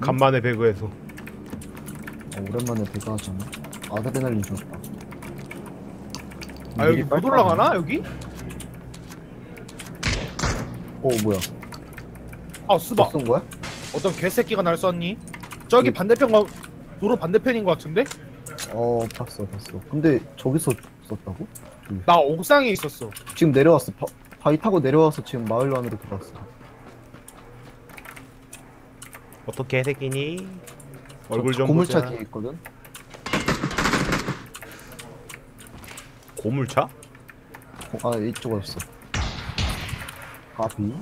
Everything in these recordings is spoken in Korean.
간만에 배그에서 어, 오랜만에 배가하잖아. 아드레날린 좋다. 아 여기 못 올라가나 여기? 어 뭐야? 아 수박 쏜 거야? 어떤 개새끼가 날 쐈니? 저기 음. 반대편과 도로 반대편인 것 같은데? 어 봤어 봤어. 근데 저기서 썼다고? 나 옥상에 있었어 지금 내려왔어. 바, 바위 타고 내려와서 지금 마을 안으로 들어왔어. 어떻게 새끼니? 얼굴 저좀 고물차 보자 뒤에 있거든. 고물차? 어, 아 이쪽에 없어. 가비.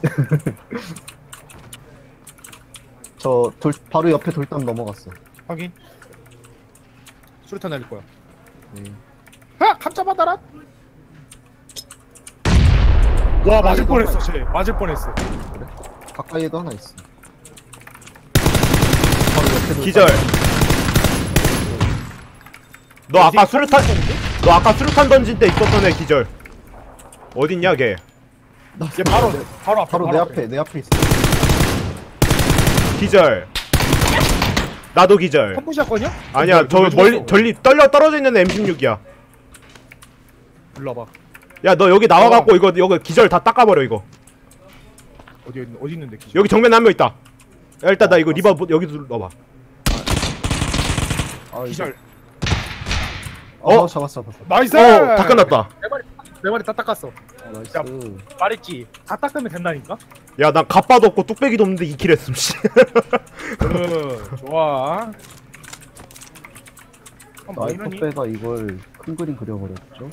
저 돌 바로 옆에 돌담 넘어갔어. 확인 수류탄 날릴 거야 네. 하! 감자 받아라 와 맞을 뻔했어 쟤 맞을 뻔했어 가까이에도 하나 있어. 기절. 너 아까 수류탄 너 아까 수류탄 던진 때 있었던 애 기절. 어딨냐 걔? 나얘 바로 바로 앞에 바로 내 앞에. 내 앞에 있어. 기절. 나도 기절. 펌프 샷건이야? 아니야 저 멀리? 절리 떨려 떨어져 있는 M16이야. 일로 와봐. 야 너 여기 나와갖고 이거 여기 기절 다 닦아버려 이거. 어디 있- 어디 있는데 기절? 여기 정면에 한명 있다. 야 일단 나 이거 리바 여기도 넣어봐 아, 기절 어, 어? 잡았어 잡았어. 나이스 어 다 끝났다 내 말이 내 말이 다 닦았어 아, 나이스. 야. 말했지 다 닦으면 된다니까 야 난 갑바도 없고 뚝배기도 없는데 2킬 했음 씨그 좋아 아, 뭐 이러니? 나이트배가 이걸 큰 그림 그려버렸죠.